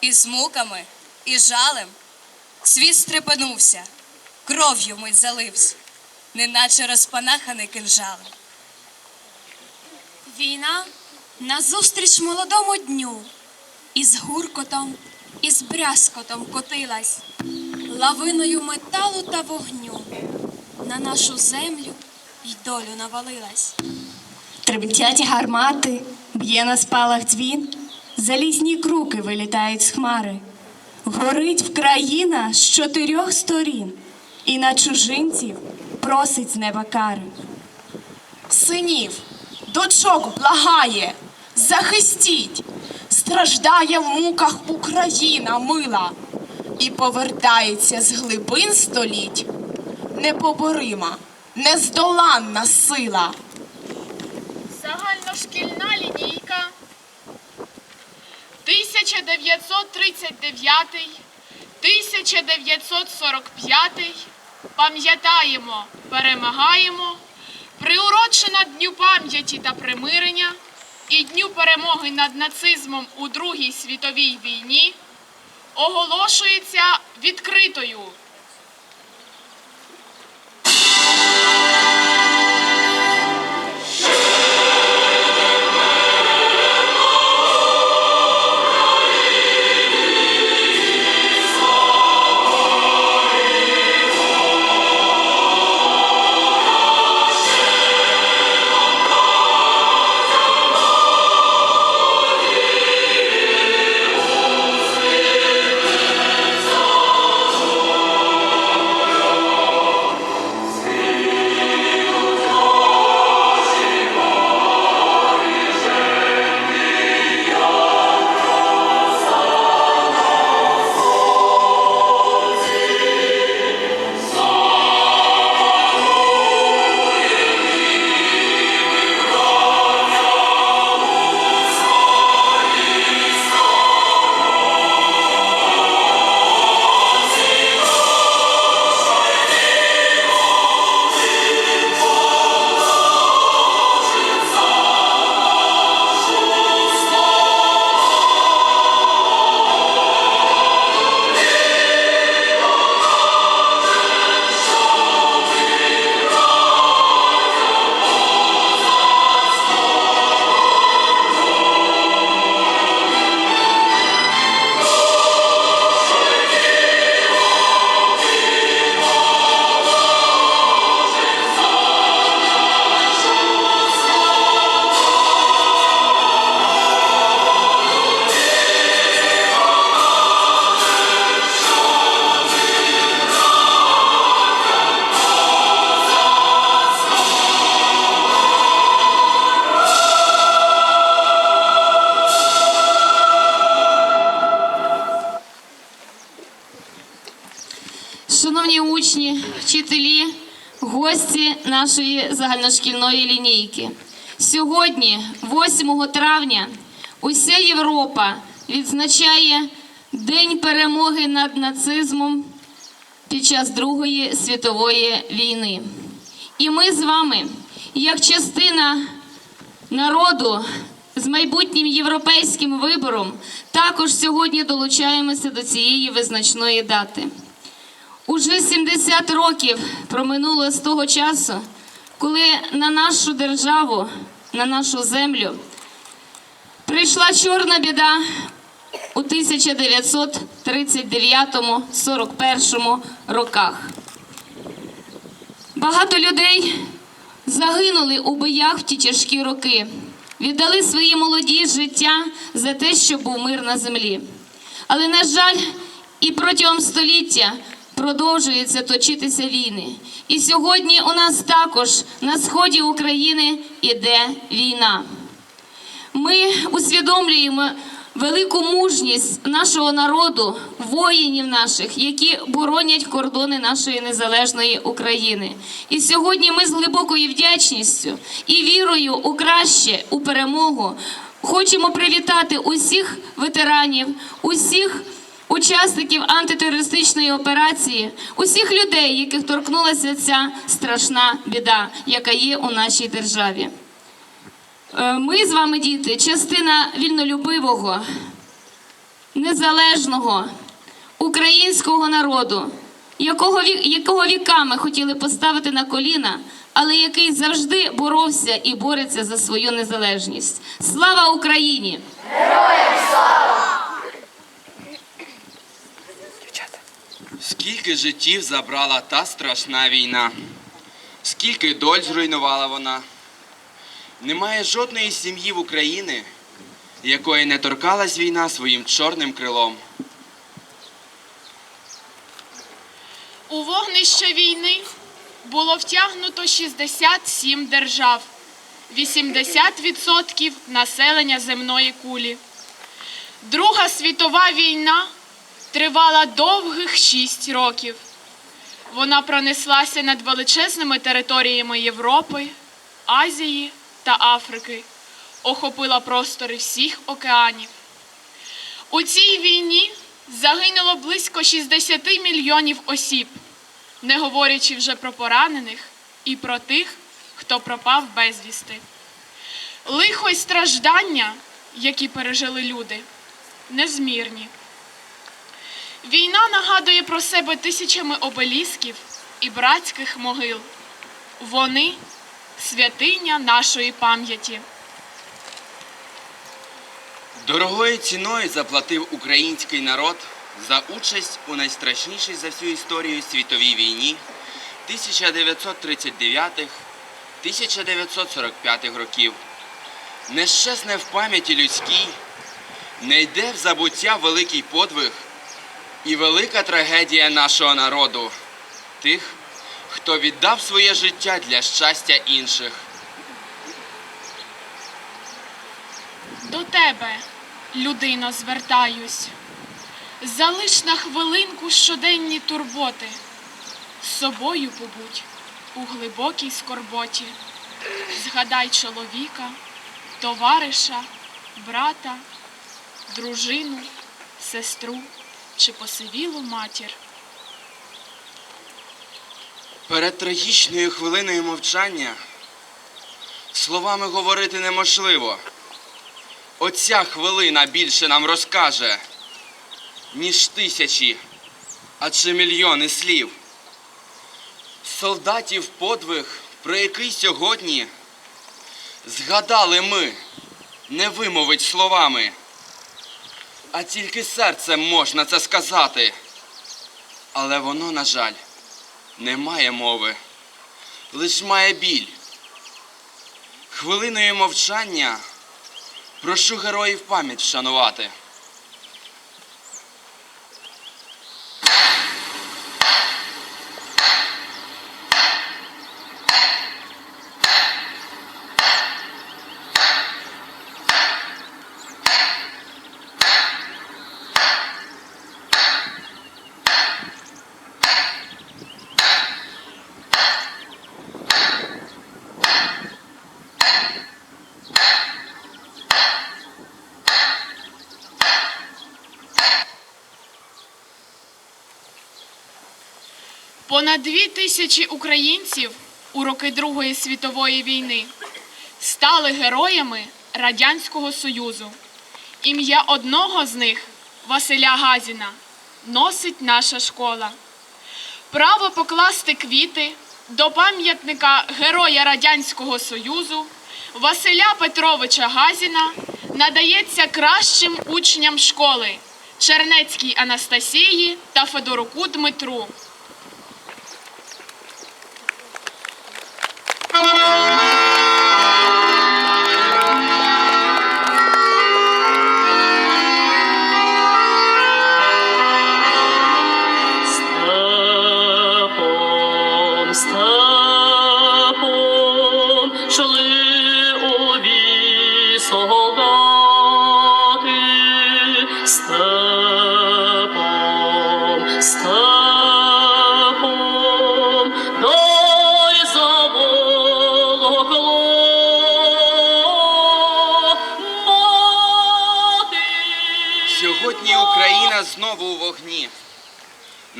І з муками, і жалем світ стрепенувся, кров'ю мить залився, неначе розпанаханий кинжалем. Війна назустріч молодому дню, із гуркотом, із брязкотом котилась, лавиною металу та вогню на нашу землю й долю навалилась. Тремтять гармати, б'є на спалах дзвін, залізні круки вилітають з хмари. Горить Вкраїна з чотирьох сторін, і на чужинців просить з неба кари. Синів, дочок благає, захистіть, страждає в муках Україна мила, і повертається з глибин століть непоборима, нездоланна сила. Загальношкільна лінійка 1939 1945 Пам'ятаємо, перемагаємо. Приурочена Дню пам'яті та примирення і Дню перемоги над нацизмом у Другій світовій війні оголошується відкритою. Шановні учні, вчителі, гості нашої загальношкільної лінійки. Сьогодні, 8 травня, уся Європа відзначає День перемоги над нацизмом під час Другої світової війни. І ми з вами, як частина народу з майбутнім європейським вибором, також сьогодні долучаємося до цієї визначної дати. Уже 70 років проминуло з того часу, коли на нашу державу, на нашу землю прийшла чорна біда у 1939-41 роках. Багато людей загинули у боях в ті тяжкі роки, віддали свої молоді життя за те, щоб був мир на землі. Але, на жаль, і протягом століття продовжуються точитися війни. І сьогодні у нас також на сході України іде війна. Ми усвідомлюємо велику мужність нашого народу, воїнів наших, які боронять кордони нашої незалежної України. І сьогодні ми з глибокою вдячністю і вірою у краще, у перемогу хочемо привітати усіх ветеранів, усіх. Учасників антитерористичної операції, усіх людей, яких торкнулася ця страшна біда, яка є у нашій державі. Е, Ми з вами, діти, частина вільнолюбивого, незалежного українського народу, якого, якого віками хотіли поставити на коліна, але який завжди боровся і бореться за свою незалежність. Слава Україні! Скільки життів забрала та страшна війна, скільки доль зруйнувала вона. Немає жодної сім'ї в Україні, якої не торкалась війна своїм чорним крилом. У вогнище війни було втягнуто 67 держав, 80% населення земної кулі. Друга світова війна тривала довгих 6 років. Вона пронеслася над величезними територіями Європи, Азії та Африки, охопила простори всіх океанів. У цій війні загинуло близько 60 мільйонів осіб, не говорячи вже про поранених і про тих, хто пропав безвісти. Лихо й страждання, які пережили люди, незмірні. Війна нагадує про себе тисячами обелісків і братських могил. Вони святиня нашої пам'яті. Дорогою ціною заплатив український народ за участь у найстрашнішій за всю історію світовій війні 1939-1945 років. Не щезне в пам'яті людській, не йде в забуття великий подвиг і велика трагедія нашого народу, тих, хто віддав своє життя для щастя інших. До тебе, людино, звертаюсь. Залиш на хвилинку щоденні турботи. З собою побудь у глибокій скорботі. Згадай чоловіка, товариша, брата, дружину, сестру чи посивілу матір. Перед трагічною хвилиною мовчання словами говорити неможливо. Оця хвилина більше нам розкаже, ніж тисячі, а чи мільйони слів. Солдатів подвиг, про який сьогодні згадали ми, не вимовить словами, а тільки серцем можна це сказати. Але воно, на жаль, не має мови, лиш має біль. Хвилиною мовчання прошу героїв пам'ять вшанувати. Понад дві тисячі українців у роки Другої світової війни стали героями Радянського Союзу. Ім'я одного з них, Василя Газіна, носить наша школа. Право покласти квіти до пам'ятника Героя Радянського Союзу Василя Петровича Газіна надається кращим учням школи Чернецькій Анастасії та Федоруку Дмитру. Thank you.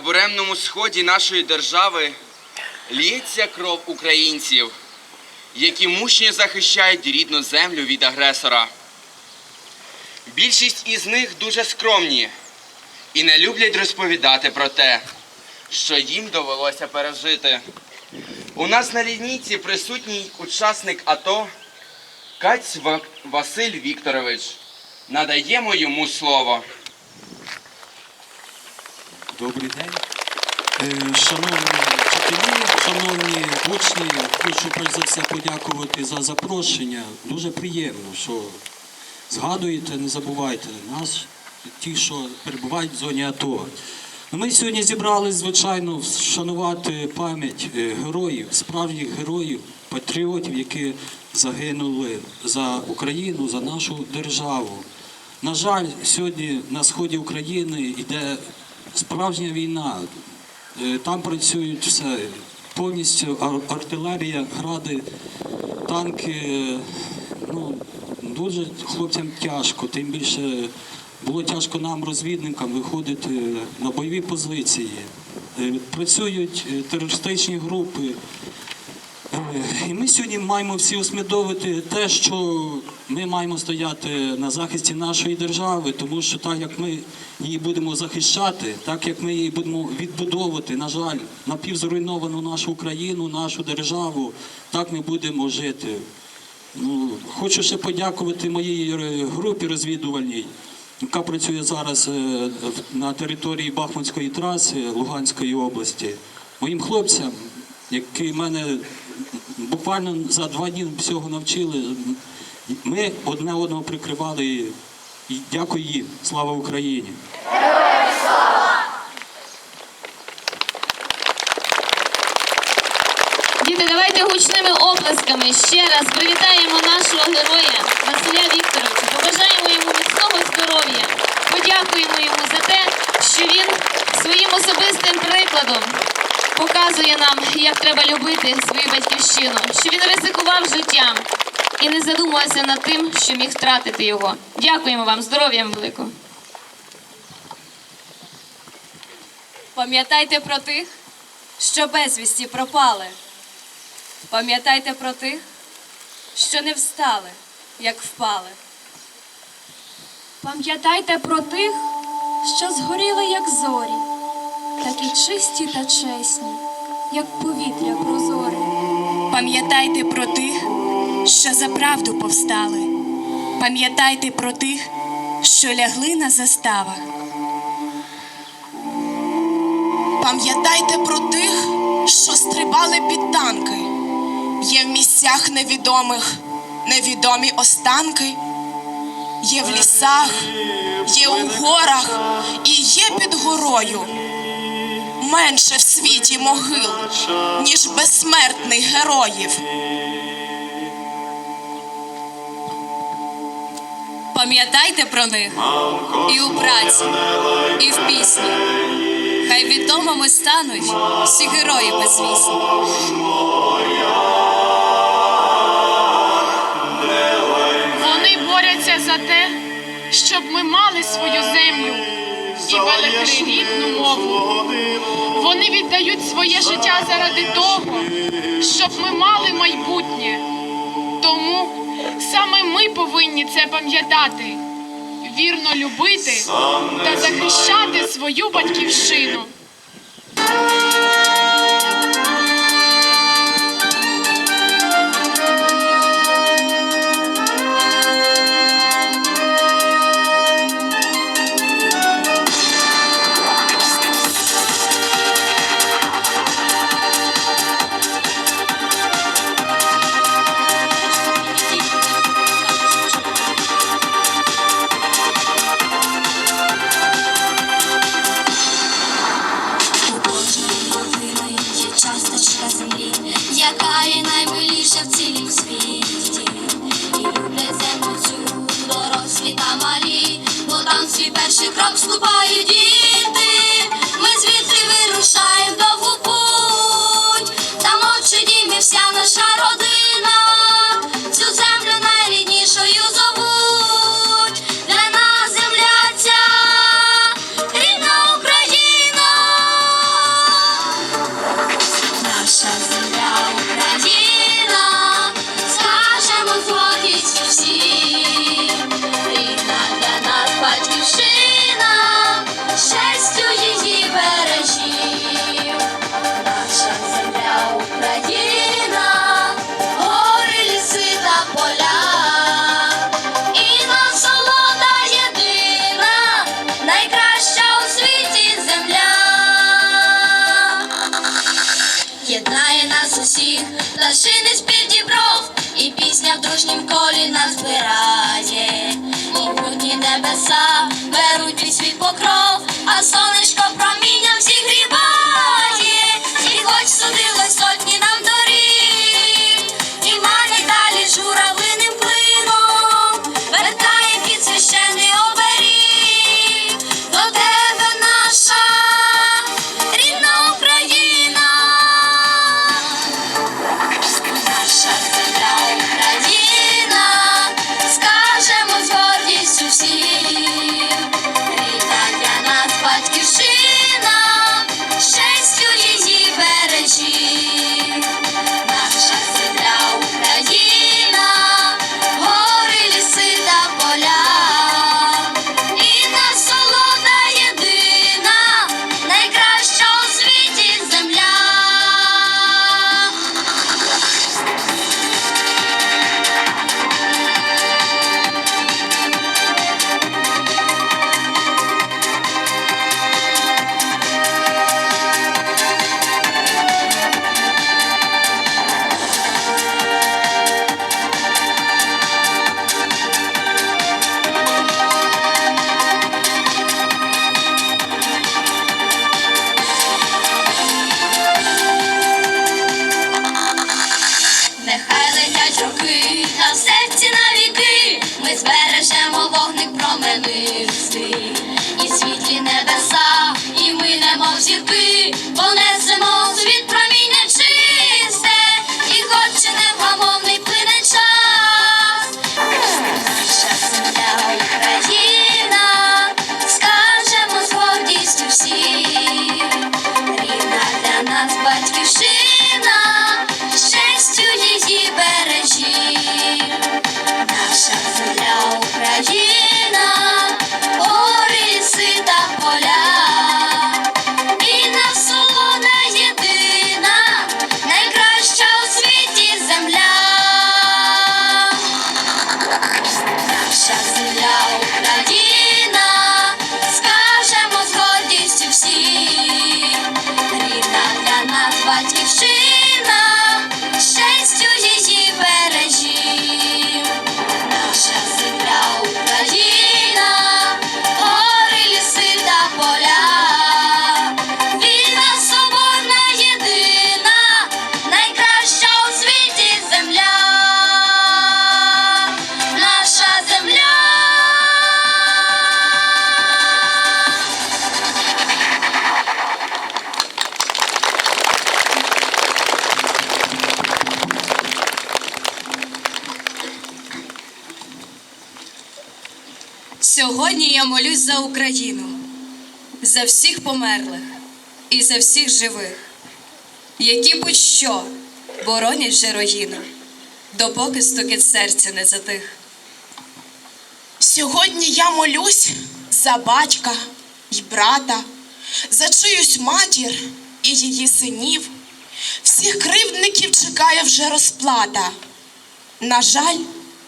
На буремному сході нашої держави лється кров українців, які мужньо захищають рідну землю від агресора. Більшість із них дуже скромні і не люблять розповідати про те, що їм довелося пережити. У нас на лінійці присутній учасник АТО Каць Василь Вікторович. Надаємо йому слово. Добрий день. Е, Шановні вчителі, шановні учні, хочу перш за все подякувати за запрошення. Дуже приємно, що згадуєте, не забувайте нас, ті, що перебувають в зоні АТО. Ми сьогодні зібрались, звичайно, вшанувати пам'ять е, героїв, справжніх героїв, патріотів, які загинули за Україну, за нашу державу. На жаль, сьогодні на сході України йде справжня війна. Е, Там працюють все повністю артилерія, гради, танки. е, Ну, дуже хлопцям тяжко, тим більше було тяжко нам, розвідникам, виходити на бойові позиції. Е, Працюють е, терористичні групи. Е, І ми сьогодні маємо всі усвідомити те, що ми маємо стояти на захисті нашої держави, тому що так як ми її будемо захищати, так як ми її будемо відбудовувати, на жаль, напівзруйновану нашу Україну, нашу державу, так ми будемо жити. Ну, хочу ще подякувати моїй групі розвідувальній, яка працює зараз е, на території Бахмутської траси Луганської області. Моїм хлопцям, які мене буквально за два дні всього навчили. Ми одне одного прикривали. І дякую їм. Слава Україні! Діти, давайте гучними оплесками ще раз привітаємо нашого героя Василя Вікторовича. Побажаємо йому міцного здоров'я. Подякуємо йому за те, що він своїм особистим прикладом показує нам, як треба любити свою батьківщину, що він ризикував життям і не задумувався над тим, що міг втратити його. Дякуємо вам, здоров'я вам великого. Пам'ятайте про тих, що безвісті пропали. Пам'ятайте про тих, що не встали, як впали. Пам'ятайте про тих, що згоріли, як зорі, такі чисті та чесні, як повітря прозоре. Пам'ятайте про тих, що за правду повстали. Пам'ятайте про тих, що лягли на заставах. Пам'ятайте про тих, що стрибали під танки. Є в місцях невідомих невідомі останки. Є в лісах, є у горах і є під горою. Менше в світі могил, ніж безсмертних героїв. Пам'ятайте про них і у праці, і в пісні. Хай відомими стануть всі герої безвісні. Вони борються за те, щоб ми мали свою землю і берегли рідну мову. Вони віддають своє життя заради того, щоб ми мали майбутнє. Тому саме ми повинні це пам'ятати, вірно любити та захищати свою батьківщину. Свій вступає крок колі нас збирає. Могутні небеса беруть у свій покров, а сонечко промінням зігріває. Сьогодні я молюсь за Україну, за всіх померлих і за всіх живих, які будь-що боронять вже руїну, допоки стукіт серця не затих. Сьогодні я молюсь за батька й брата, за чиюсь матір і її синів. Всіх кривдників чекає вже розплата. На жаль,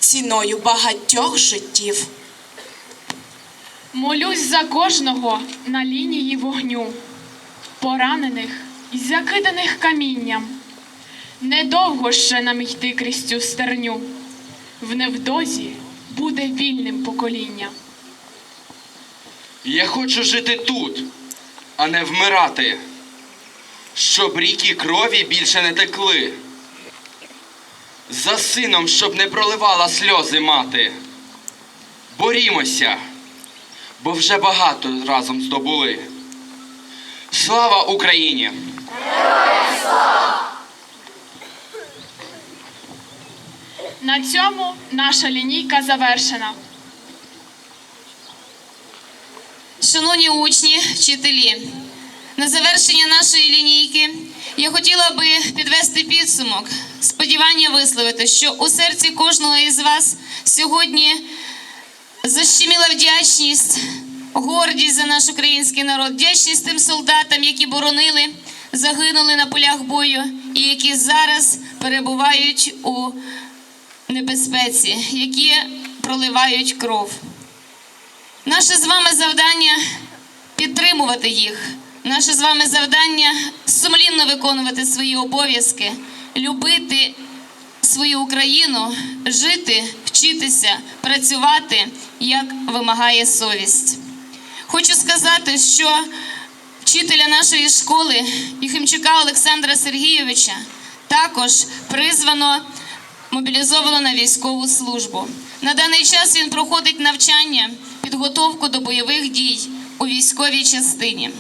ціною багатьох життів. Молюсь за кожного на лінії вогню, поранених і закиданих камінням. Недовго ще нам йти крізь цю стерню. В невдозі буде вільним покоління. Я хочу жити тут, а не вмирати, щоб ріки крові більше не текли. За сином, щоб не проливала сльози мати. Борімося, бо вже багато разом здобули. Слава Україні! На цьому наша лінійка завершена. Шановні учні, вчителі, на завершення нашої лінійки я хотіла би підвести підсумок, сподівання висловити, що у серці кожного із вас сьогодні защеміла вдячність, гордість за наш український народ, вдячність тим солдатам, які боронили, загинули на полях бою і які зараз перебувають у небезпеці, які проливають кров. Наше з вами завдання підтримувати їх. Наше з вами завдання сумлінно виконувати свої обов'язки, любити свою Україну, жити, вчитися, працювати, як вимагає совість. Хочу сказати, що вчителя нашої школи Єхимчука Олександра Сергійовича також призвано мобілізовано на військову службу. На даний час він проходить навчання, підготовку до бойових дій у військовій частині.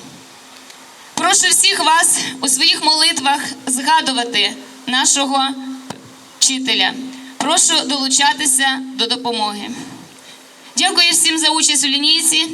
Прошу всіх вас у своїх молитвах згадувати нашого вчителя. Прошу долучатися до допомоги. Дякую всім за участь у лінійці.